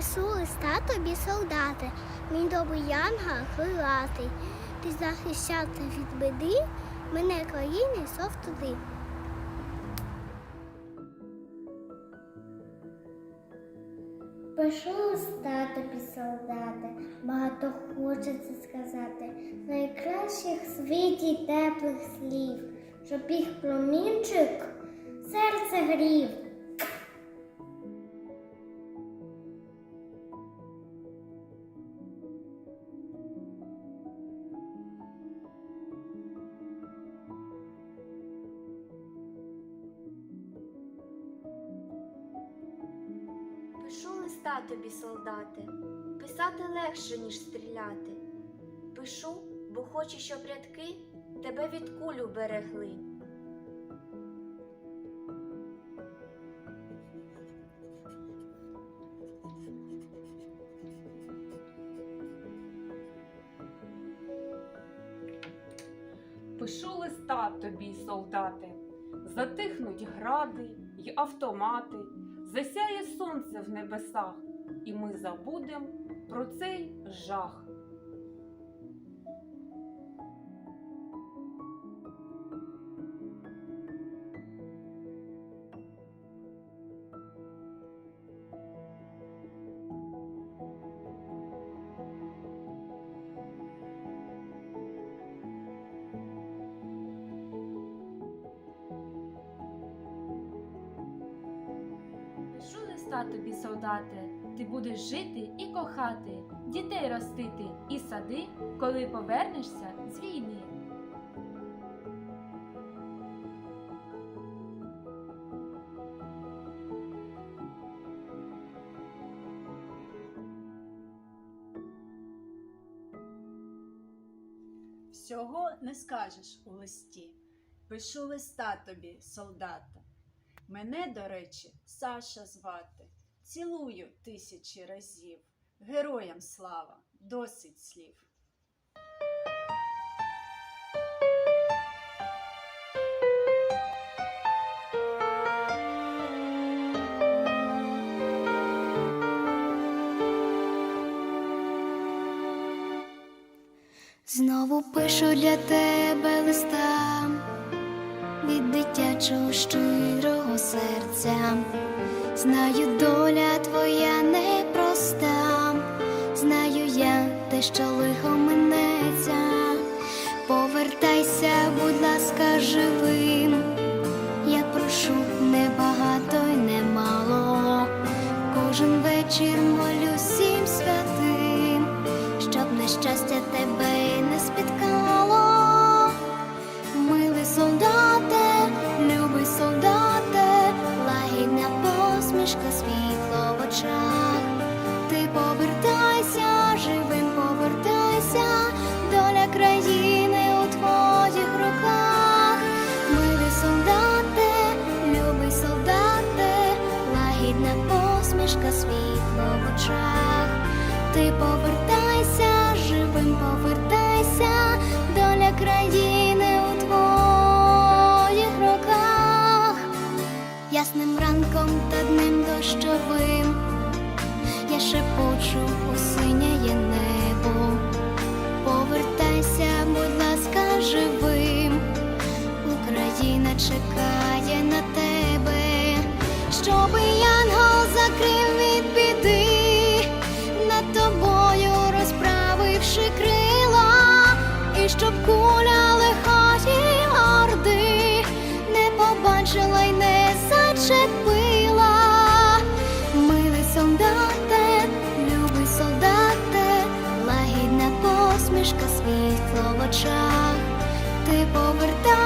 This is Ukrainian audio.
Пишу листа тобі, солдати, мій добрий янгол крилатий. Ти захищати від біди, мене країни йшов туди. Пишу листа тобі, солдати, багато хочеться сказати, найкращих світі теплих слів, щоб їх промінчик серце грів. Листа тобі, солдати, писати легше, ніж стріляти. Пишу, бо хочу, щоб рядки тебе від кулю берегли. Пишу листа тобі, солдати, затихнуть гради й автомати, засяє сонце в небесах, і ми забудем про цей жах. Листа тобі, солдати, ти будеш жити і кохати, дітей ростити і сади, коли повернешся з війни. Всього не скажеш у листі. Пишу листа тобі, солдата. Мене, до речі, Саша звати. Цілую тисячі разів. Героям слава, досить слів. Знову пишу для тебе листа від дитячого щирого серця. Знаю, доля твоя непроста, знаю я те, що лихо минеться. Повертайся, будь ласка, живим. Я прошу небагато й немало. Кожен вечір молю всім святим, щоб нещастя тебе шепочу у синє небо. Повертайся, будь ласка, живим. Україна чекає на тебе, щоби янгол Ти